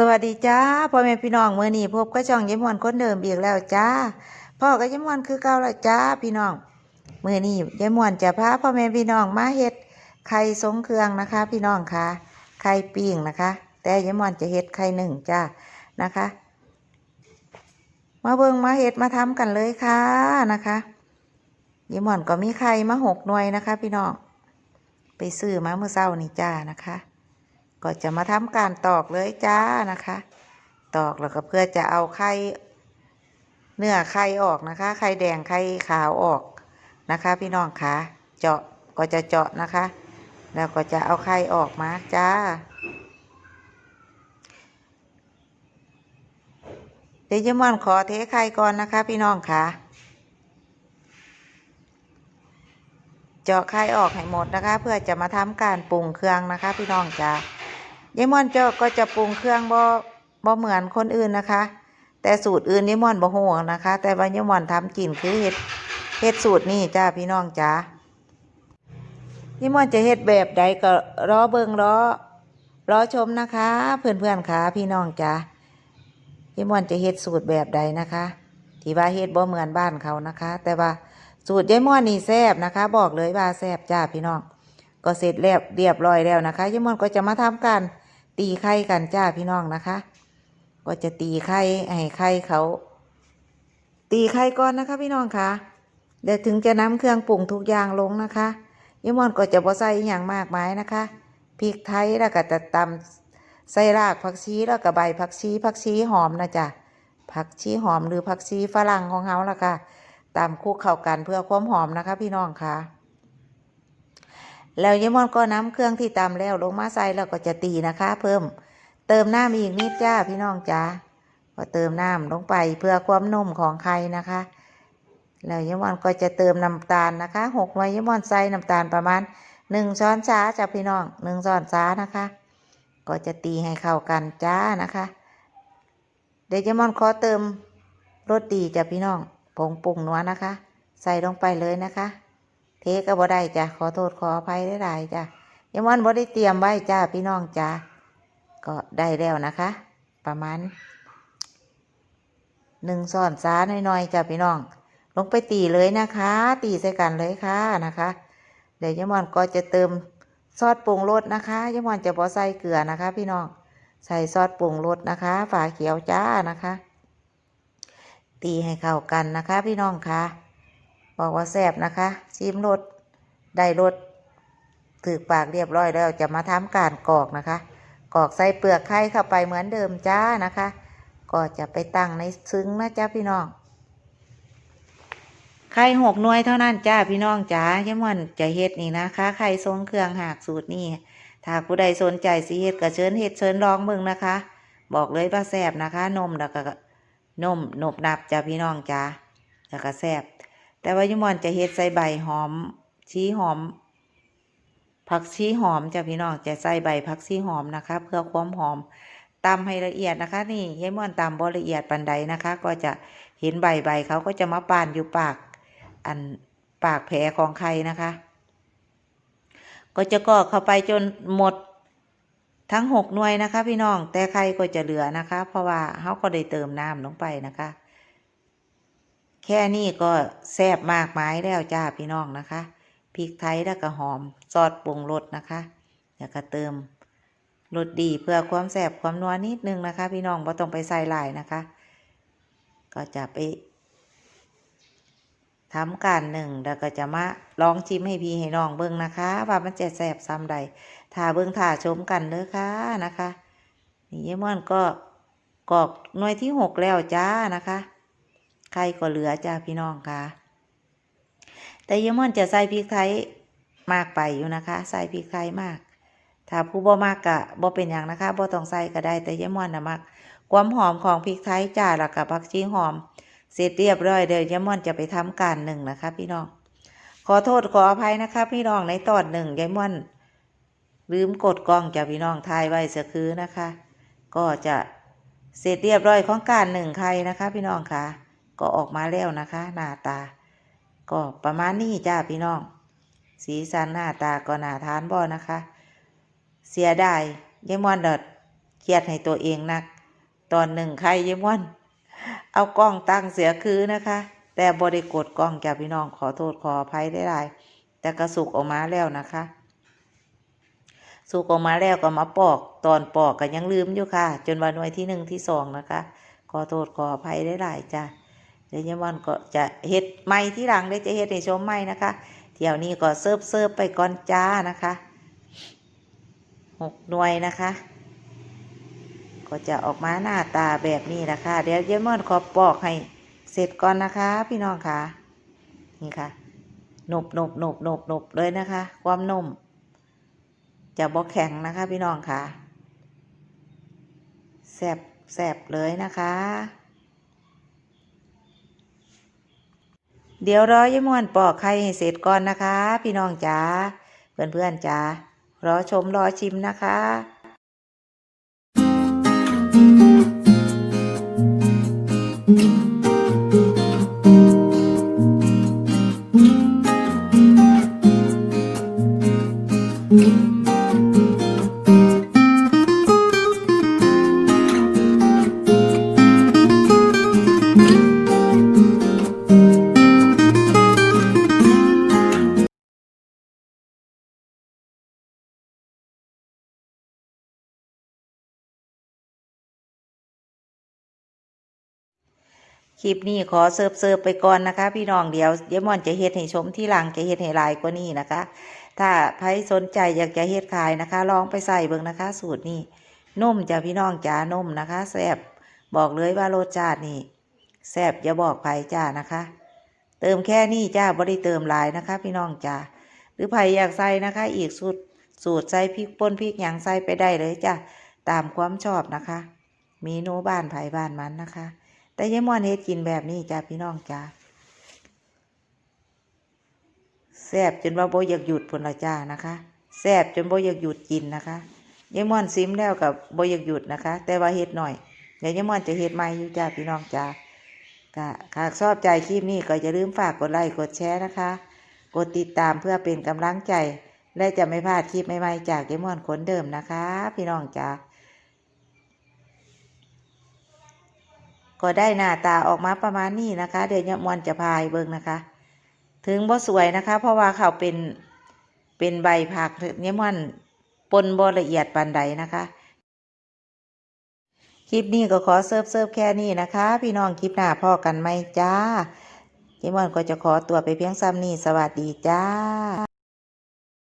สวัสดีจ้าพ่อแม่พี่น้องเมื่อนี้พบก็ช่องยิ้มมวนคนเดิมอีกแล้วจ้าพ่อก็ยิ้มมวนคือเก่าละจ้าพี่น้องเมื่อนี้ยิ้มมวนจะพาพ่อแม่พี่น้องมาเฮ็ดไข่ทรงเครื่องนะคะ พี่น้องค่ะไข่ปิ้งนะคะ แต่ยิ้มมวนจะเฮ็ดไข่หนึ่งจ้านะคะ มาเบิ่งมาเฮ็ดมาทำกันเลยค่ะนะคะยิ้มมวนก็มีไข่มาหกหน่วยนะคะ พี่น้องไปซื้อมาเมื่อเช้านี่จ้านะคะ ก็จะมาทำการตอกเลยจ้านะคะ ตอกแล้วก็เพื่อจะเอาไข่เนื้อไข่ออกนะคะไข่แดงไข่ขาวออกนะคะ พี่น้องคะเจาะก็จะเจาะนะคะ แล้วก็จะเอาไข่ออกมาจ้าเดี๋ยวจะมอนขอเทไข่ก่อนนะคะ พี่น้องคะเจาะไข่ออกให้หมดนะคะ เพื่อจะมาทำการปรุงเครื่องนะคะ พี่น้องจ้า ยายม่อนเจ้าก็จะปรุงเครื่องบ่บ่เหมือนคนอื่นนะคะ แต่สูตรอื่นยายม่อนบ่ฮู้นะคะ แต่ว่ายายม่อนทำกินคือเฮ็ดเฮ็ดสูตรนี่จ้าพี่น้องจ้ายายม่อนจะเฮ็ดแบบใดก็รอเบิ่งรอรอชมนะคะ เพื่อนๆค่ะพี่น้องจ้ายายม่อนจะเฮ็ดสูตรแบบใดนะคะที่ว่าเฮ็ดบ่เหมือนบ้านเขานะคะ แต่ว่าสูตรยายม่อนนี่แซ่บนะคะ บอกเลยว่าแซ่บจ้าพี่น้อง ก็เสร็จแล้วเรียบร้อยแล้วนะคะยายม่อนก็จะมาทำการตีไข่กันจ้าพี่น้องนะคะ ก็จะตีไข่ให้ไข่เขา ตีไข่ก่อนนะคะ พี่น้องคะเดี๋ยวถึงจะน้ำเครื่องปรุงทุกอย่างลงนะคะยายม่อนก็จะบ่ใส่อย่างมากมายนะคะพริกไทยแล้วก็จะตำใส่รากผักชีแล้วก็ใบผักชีผักชีหอมนะจ๊ะผักชีหอมหรือผักชีฝรั่งของเฮาล่ะค่ะตามคลุกเข้ากันเพื่อความหอมนะคะ พี่น้องค่ะ แล้วยายมอนก็น้ำเครื่องที่ตำแล้วลงมาใส่แล้วก็จะตีนะคะ เพิ่มเติมน้ำอีกนิดจ้าพี่น้องจ้าก็เติมน้ำลงไปเพื่อความนุ่มของไข่นะคะ แล้วยายมอนก็จะเติมน้ำตาลนะคะหกหน่วยยายมอนใส่น้ำตาลประมาณหนึ่งช้อนชาจ้าพี่น้องหนึ่งช้อนชานะคะ ก็จะตีให้เข้ากันจ้านะคะเดี๋ยวยายมอนขอเติมรสดีจ้าพี่น้องผงปรุงนัวนะคะ ใส่ลงไปเลยนะคะ เทก็บ่ได้จ้ะขอโทษขออภัยได้หลายจ้ะยังวันบ่ได้เตรียมไว้จ้าพี่น้องจ้าก็ได้แล้วนะคะ ประมาณหนึ่งซ่อนซ้าน้อยๆจ้ะพี่น้อง ลงไปตีเลยนะคะ ตีใส่กันเลยค่ะนะคะ เดี๋ยวยมอนก็จะเติมซอสปรุงรสนะคะยมอนจะบ่ใส่เกลือนะคะ พี่น้องใส่ซอสปรุงรสนะคะ ฝาเขียวจ้านะคะ ตีให้เข้ากันนะคะ พี่น้องค่ะ บอกว่าแซ่บนะคะชิมรสได้รสถือปากเรียบร้อยแล้วจะมาทำการกรอกนะคะกรอกใส่เปลือกไข่เข้าไปเหมือนเดิมจ้านะคะ ก็จะไปตั้งในซึ้งนะจ้าพี่น้องไข่หกหน่วยเท่านั้นจ้าพี่น้องจ้าย่มอนจะเฮ็ดนี่นะคะไข่ทรงเครื่องหากสูตรนี่ถ้าผู้ใดสนใจสิเฮ็ดก็เชิญเฮ็ดเชิญลองเบิ่งนะคะ บอกเลยว่าแซ่บนะคะ นมแล้วก็นมหนบหนับจ้าพี่น้องจ้าแล้วก็แซ่บ แต่ว่ายมอนจะเฮ็ดใส่ใบหอม ชี้หอม ผักชี้หอมจ้ะพี่น้องจะใส่ใบผักชี้หอมนะคะ เพื่อความหอมตำให้ละเอียดนะคะ นี่ยายม่อนตำบ่ละเอียดปันใดนะคะ ก็จะเห็นใบใบเขาก็จะมาปานอยู่ปาก อันปากแผลของไข่นะคะ ก็จะกรอเข้าไปจนหมดทั้งหกหน่วยนะคะ พี่น้องแต่ไข่ก็จะเหลือนะคะ เพราะว่าเขาก็ได้เติมน้ำลงไปนะคะ แค่นี้ก็แซ่บมากมายแล้วจ้าพี่น้องนะคะพริกไทยแล้วก็หอมซอสปรุงรสนะคะแล้วก็เติมรสดีเพื่อความแซ่บความนัวนิดนึงนะคะ พี่น้องบ่ต้องไปใส่หลายนะคะ ก็จะไปทำการหนึ่งแล้วก็จะมาลองชิมให้พี่ให้น้องเบิ่งนะคะ ว่ามันจะแซ่บซ้ำใดถ้าเบิ่งถ้าชมกันเด้อค่ะนะคะ นี่ยม่อนก็กรอกหน่วยที่หกแล้วจ้านะคะ ข่ก็เหลือจ้าพี่น้องค่ะ แต่ยม่อนจะใส่พริกไทยมากไปอยู่นะคะ ใส่พริกไทยมาก ถ้าผู้บ่มากกะบ่เป็นอย่างนะคะบ่ต้องใส่ก็ได้แต่ยม่อนนะมัก ความหอมของพริกไทยจ้าแล้วกับผักชีหอม เสร็จเรียบร้อยเดี๋ยวยม่อนจะไปทำการหนึ่งนะคะ พี่น้อง ขอโทษขออภัยนะคะพี่น้องในตอนหนึ่งยม่อนลืมกดกล้องจ้าพี่น้องทายไว้เสียคือนะคะ ก็จะเสร็จเรียบร้อยของการหนึ่งไข่นะคะ พี่น้องค่ะ ก็ออกมาแล้วนะคะ หน้าตา ก็ประมาณนี้จ้าพี่น้อง สีสันหน้าตาก็น่าทานบ่นะคะ เสียดายยายมอนเดดเครียดให้ตัวเองนัก ตอนหนึ่งใครเยมอนเอากล้องตั้งเสียคือนะคะ แต่บริกดกล้องจ้าพี่น้องขอโทษขออภัยได้หลยแต่กระสุกออกมาแล้วนะคะ สุกออกมาแล้วก็มาปอก ตอนปอกก็ยังลืมอยู่ค่ะ จนวันหน่วยที่หนึ่งที่สองนะคะ ขอโทษขออภัยได้หลายจ้า เดี๋ยวยายมอนก็จะเฮ็ดใหม่ที่หลังเดี๋ยวจะเฮ็ดให้ชมใหม่นะคะเที่ยวนี้ก็เซิร์ฟเซิร์ฟไปก่อนจ้านะคะหกหน่วยนะคะ ก็จะออกมาหน้าตาแบบนี้นะคะ เดี๋ยวยายมอนขอปอกให้เสร็จก่อนนะคะ พี่น้องค่ะนี่ค่ะหนบหนบหนบหนบหนบเลยนะคะ ความนุ่ม จะบอกแข็งนะคะ พี่น้องค่ะแสบแสบเลยนะคะ เดี๋ยวรอยายม่วนปอกไข่ให้เสร็จก่อนนะคะ พี่น้องจ๋าเพื่อนเพื่อนๆจ๋ารอชมรอชิมนะคะ คลิปนี้ขอเสิร์ฟเสิร์ฟไปก่อนนะคะ พี่น้องเดี๋ยวเยมอนจะเฮ็ดให้ชมที่หลังจะเฮ็ดให้ลายกว่านี้นะคะ ถ้าใครสนใจอยากจะเฮ็ดขายนะคะ ลองไปใส่เบิ่งนะคะ สูตรนี้นุ่มจ้ะพี่น้องจ๋านุ่มนะคะแซ่บบอกเลยว่ารสชาตินี่แซ่บอย่าบอกไผจ้านะคะ เติมแค่นี้จ้าบ่ได้เติมหลายนะคะ พี่น้องจ้าหรือไผอยากใส่นะคะ อีกสูตรสูตรใส่พริกป่นพริกหยังใส่ไปได้เลยจ้าตามความชอบนะคะเมนูบ้านไผบ้านมันนะคะ แต่ยายม่อนเฮ็ดกินแบบนี้จ้าพี่น้องจ้าแซ่บจนว่าโบอยากหยุดพุ่นละจ้านะคะแซ่บจนโบอยากหยุดกินนะคะยายม่อนซิมแล้วกับโบอยากหยุดนะคะ แต่ว่าเฮ็ดหน่อยเดี๋ยวยายม่อนจะเฮ็ดใหม่อยู่จ้าพี่น้องจ้าก็หากชอบใจคลิปนี้ก็อย่าลืมฝากกดไลค์กดแชร์นะคะ กดติดตามเพื่อเป็นกำลังใจ และจะไม่พลาดคลิปใหม่ๆจากยายม่อนคนเดิมนะคะ พี่น้องจ้า ก็ได้หน้าตาออกมาประมาณนี้นะคะ เดี๋ยวยมอนจะพายเบิ่งนะคะ ถึงบ่สวยนะคะ เพราะว่าเขาเป็นเป็นใบผักเนี่ยมันปนบ่ละเอียดปานใดนะคะคลิปนี้ก็ขอเซิร์ฟเซิร์ฟแค่นี้นะคะ พี่น้องคลิปหน้าพ่อกันไหมจ้าเจมอนก็จะขอตัวไปเพียงซ้ำนี้สวัสดีจ้า